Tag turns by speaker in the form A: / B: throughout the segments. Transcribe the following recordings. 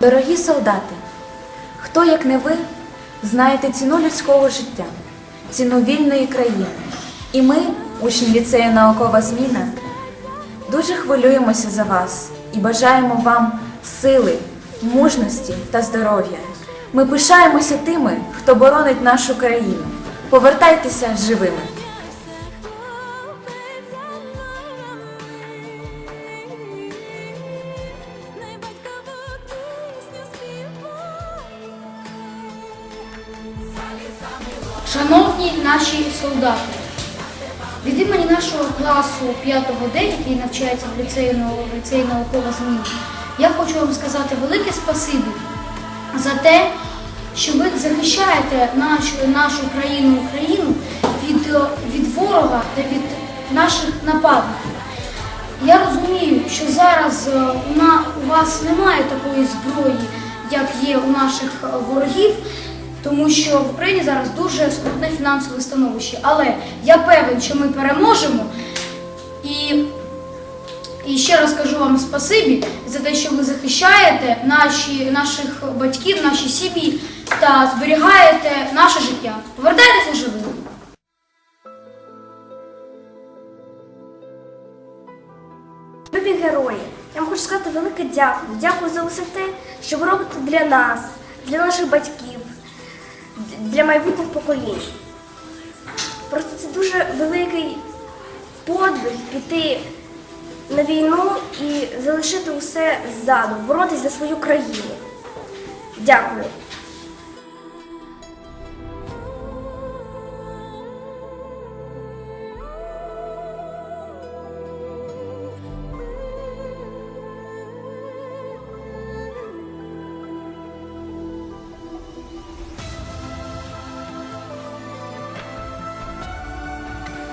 A: Дорогі солдати, хто, як не ви, знаєте ціну людського життя, ціну вільної країни. І ми, учні ліцею наукова зміна, дуже хвилюємося за вас і бажаємо вам сили, мужності та здоров'я. Ми пишаємося тими, хто боронить нашу країну. Повертайтеся живими.
B: Шановні наші солдати, від імені нашого класу 5-го Д, який навчається в ліцеї, в зміна, я хочу вам сказати велике спасибі за те, що ви захищаєте нашу, країну Україну від, від ворога та від наших нападників. Я розумію, що зараз е, у, вас немає такої зброї, як є у наших е, ворогів, тому що в Україні зараз дуже скрутне фінансове становище. Але я певен, що ми переможемо. І, і ще раз кажу вам спасибі за те, що ви захищаєте наші, наших батьків, наші сім'ї та зберігаєте наше життя. Повертайтеся живими.
C: Любі герої, я вам хочу сказати велике дякую. Дякую за усе те, що ви робите для нас, для наших батьків, для майбутніх поколінь. Просто це дуже великий подвиг піти на війну і залишити усе ззаду, боротись за свою країну. Дякую.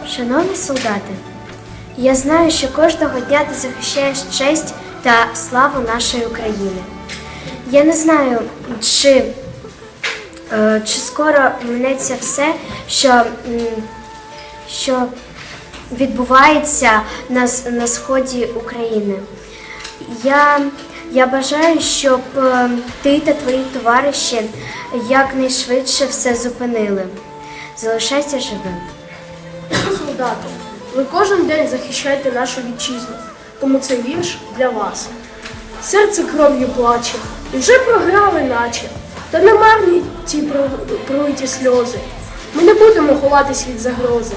D: Шановні солдати, я знаю, що кожного дня ти захищаєш честь та славу нашої України. Я не знаю, чи, е, чи скоро минеться все, що, що відбувається на, на сході України. Я, я бажаю, щоб е, ти та твої товариші якнайшвидше все зупинили. Залишайся живим.
E: Солдати, ви кожен день захищаєте нашу вітчизну, тому цей вірш для вас. Серце кров'ю плаче, і вже програли наче. Та не марні ті про- пролиті сльози. Ми не будемо ховатись від загрози.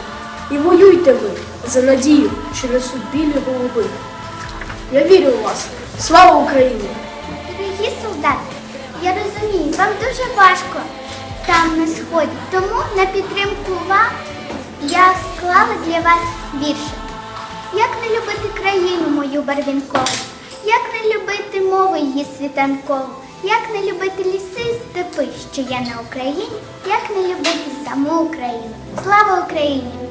E: І воюйте ви за надію, що несуть білі голуби. Я вірю у вас. Слава Україні!
F: Дорогі солдати, я розумію, вам дуже важко там на сході. Тому на підтримку вам для вас віршик. Як не любити країну мою барвінкову, як не любити мову її світанкову, як не любити ліси степи, що я на Україні, як не любити саму Україну. Слава Україні!